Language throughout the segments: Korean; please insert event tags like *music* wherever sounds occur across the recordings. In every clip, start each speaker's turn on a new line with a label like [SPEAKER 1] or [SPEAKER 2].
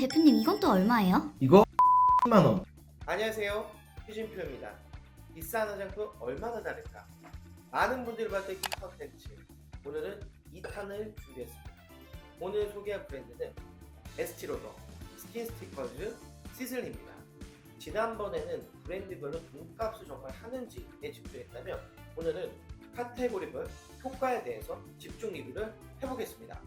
[SPEAKER 1] 대표님 이건 또 얼마예요?
[SPEAKER 2] 이거 *laughs* 10만 원.
[SPEAKER 3] 안녕하세요. 휴진표입니다. 비싼 화장품 얼마나 다를까? 많은 분들이 봤던 이 컨텐츠. 오늘은 2탄을 준비했습니다. 오늘 소개할 브랜드는 에스티로더 스킨 스티커즈 시즐입니다. 지난번에는 브랜드별로 돈값을 정말 하는지에 집중했다면 오늘은 카테고리별 효과에 대해서 집중 리뷰를 해보겠습니다.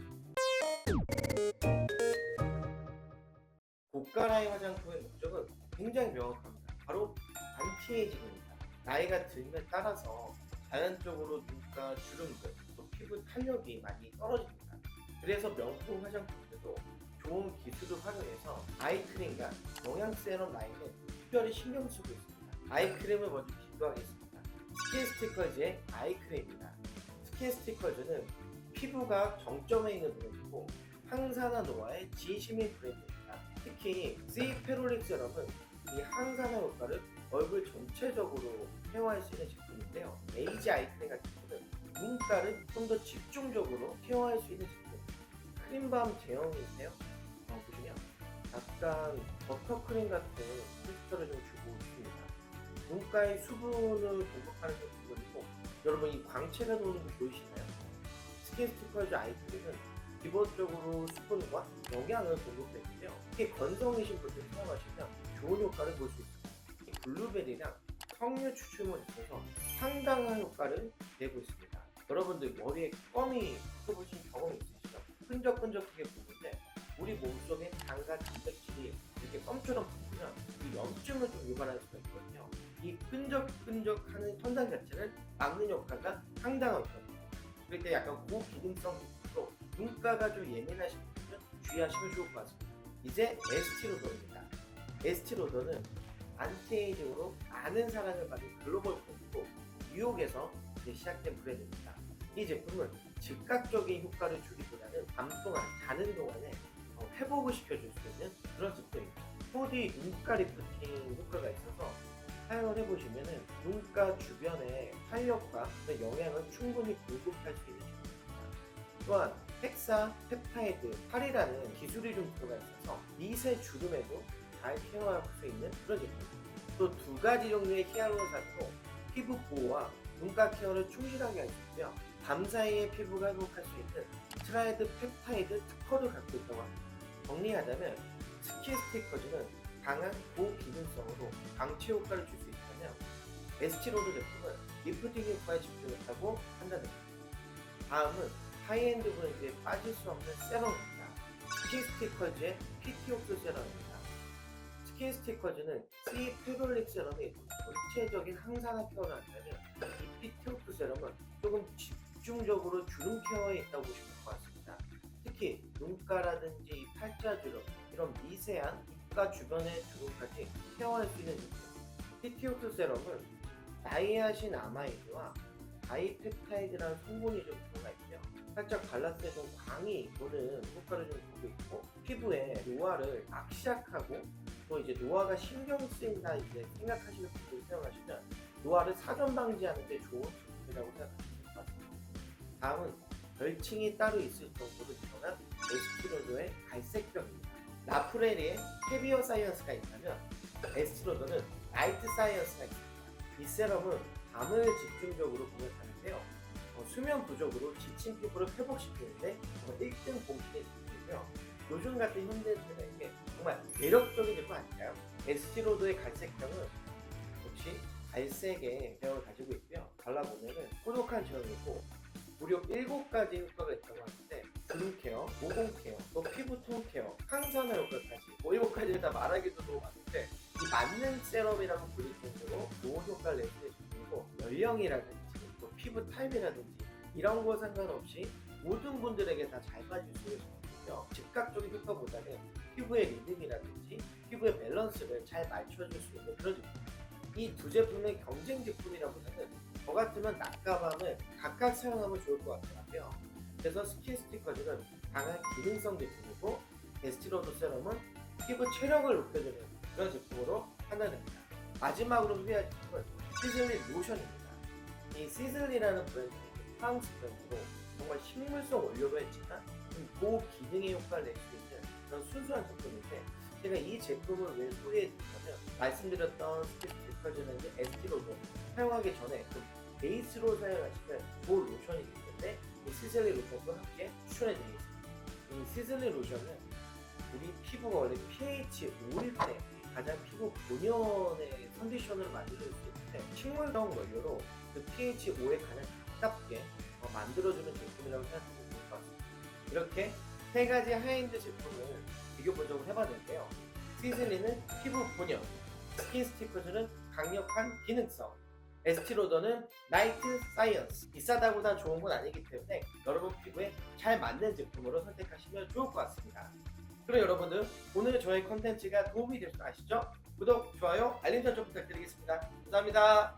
[SPEAKER 3] 고가라의 화장품의 목적은 굉장히 명확합니다. 바로 안티에이징입니다. 나이가 들면 따라서 자연적으로 눈가 주름들, 또 피부 탄력이 많이 떨어집니다. 그래서 명품 화장품들도 좋은 기술을 활용해서 아이크림과 영양 세럼 라인을 특별히 신경 쓰고 있습니다. 아이크림을 먼저 비교하겠습니다. 스킨 스티커즈의 아이크림입니다. 스킨 스티커즈는 피부가 정점에 있는 브랜드고 항산화 노화의 진심인 브랜드입니다. 특히 C 페롤릭 세럼은 이 항산화 효과를 얼굴 전체적으로 케어할 수 있는 제품인데요. 에이지 아이크림 같은 경우는 눈가를 좀 더 집중적으로 케어할 수 있는 제품입니다. 크림밤 제형인데요. 어, 보시면 약간 버터크림 같은 텍스처를 좀 주고 있습니다. 눈가에 수분을 공급하는 제품이고 여러분 이 광채가 도는 거 보이시나요? 스킨 스티커즈 아이크림은 기본적으로 수분과 영양을 공급해주고요. 특히 건성이신 분들 사용하시면 좋은 효과를 볼 수 있습니다. 이 블루베리랑 석류 추출물이 있어서 상당한 효과를 내고 있습니다. 여러분들 머리에 껌이 붙어보신 경험이 있으시죠? 끈적끈적하게 보는데 우리 몸속에 당과 단백질이 이렇게 껌처럼 붙으면 이 염증을 좀 유발할 수가 있거든요. 이 끈적끈적하는 현상 자체를 막는 효과가 상당하거든요. 그럴 때 약간 고기능성 눈가가 좀 예민하신 분들은 주의하시면 좋을 것 같습니다. 이제 에스티로더입니다. 에스티로더는 안티에이징으로 많은 사랑을 받은 글로벌 브랜드고 뉴욕에서 시작된 브랜드입니다. 이 제품은 즉각적인 효과를 주기보다는 밤 동안 자는 동안에 어, 회복을 시켜줄 수 있는 그런 제품입니다. 4D 눈가 리프팅 효과가 있어서 사용을 해보시면은 눈가 주변에 활력과 그 영양을 충분히 공급할 수 있는 제품입니다. 또한 헥사 펩타이드 8이라는 기술이 좀 들어가 있어서 미세 주름에도 잘 케어할 수 있는 그런 제품입니다. 또 두 가지 종류의 히알루론산으로 피부 보호와 눈가 케어를 충실하게 할수 있고요. 밤 사이에 피부가 회복할 수 있는 트라이드 펩타이드 특허를 갖고 있다고 합니다. 정리하자면 스킨 스티커즈는 강한 고기능성으로 방치 효과를 줄 수 있다면 에스티로드 제품은 리프팅 효과에 집중했다고 판단됩니다. 다음은 하이엔드 브랜드에 빠질 수 없는 세럼입니다. 스킨 스티커즈의 PT옥스 세럼입니다. 스킨 스티커즈는 C 페롤릭 세럼이 전체적인 항산화 케어를 한다면 이 PT옥스 세럼은 조금 집중적으로 주름 케어에 있다고 보시면 될것 같습니다. 특히 눈가라든지 이 팔자 주름 이런 미세한 입가 주변의 주름까지 케어할 수 있는 제품. PT옥스 세럼은 나이아신 아마이드와 다이펩타이드라는 성분이 좀 들어가 있고요. 살짝 발랐을 때 좀 광이 도는 효과를 좀 주고 있고 피부에 노화를 악시약하고 또 이제 노화가 신경 쓰인다 이제 생각하시는 분들이 사용하시면 노화를 사전 방지하는 데 좋은 제품이라고 생각하시면 될 것 같습니다. 다음은 별칭이 따로 있을 정도로 유명한 에스티로더의 갈색병입니다. 나프레리의 헤비어 사이언스가 있다면 에스티로더는 라이트 사이언스가 있습니다. 이 세럼은 밤을 집중적으로 공격하는데요. 어, 수면 부족으로 지친 피부를 회복시키는데 정말 1등 공신의 제품이고요. 요즘 같은 현대 세대에게 정말 매력적인 제품 아닐까요? 에스티로드의 갈색병은 역시 갈색의 제형을 가지고 있고요. 발라보면은 소독한 제형이고 무려 7가지 효과가 있다고 하는데 주름 케어, 모공 케어, 또 피부 톤 케어, 항산화 효과까지 뭐 7가지를 다 말하기도 너무 많은데 이 맞는 세럼이라고 불릴 정도로 좋은 효과를 있는 제품이고 연령이라든지 또 피부 타입이라든지 이런 거 상관없이 모든 분들에게 다 잘 빠질 수 제품이고요. 즉각적인 효과보다는 피부의 리듬이라든지 피부의 밸런스를 잘 맞춰줄 수 있는 그런 제품. 이두 제품의 경쟁 제품이라보다는 저 같으면 낮과 밤을 각각 사용하면 좋을 것 같더라고요. 그래서 스킨 스티커즈는 강한 기능성 제품이고 에스티로드 세럼은 피부 체력을 높여주는 그런 제품으로 판단됩니다. 마지막으로 소개할 제품은 시즐리 로션입니다. 이 시즐리라는 브랜드는 프랑스 브랜드로 정말 식물성 원료로 했지만 좀 고기능의 효과를 낼 수 있는 그런 순수한 제품인데 제가 이 제품을 왜 소개해드리냐면 말씀드렸던 스티커즈는 이제 에스티로도 사용하기 전에 그 베이스로 사용하시면 그 로션이 때문에 이 시슬리 로션도 함께 추천해드리겠습니다. 이 시슬리 로션은 우리 피부가 원래 pH 5일 때 가장 피부 본연의 컨디션을 만들어줄 수 있는데 식물성 원료로 그 pH 5에 가장 가깝게 어, 만들어주는 제품이라고 생각하면 좋을 것 같습니다. 이렇게 세 가지 하이엔드 제품을 비교 분석을 해봤는데요. 시슬리는 피부 본연, 스킨 스티커즈는 강력한 기능성, 에스티로더는 나이트 사이언스. 비싸다고 다 좋은 건 아니기 때문에 여러분 피부에 잘 맞는 제품으로 선택하시면 좋을 것 같습니다. 그럼 여러분들 오늘 저의 컨텐츠가 도움이 되셨 아시죠? 구독, 좋아요, 알림 설정 부탁드리겠습니다. 감사합니다.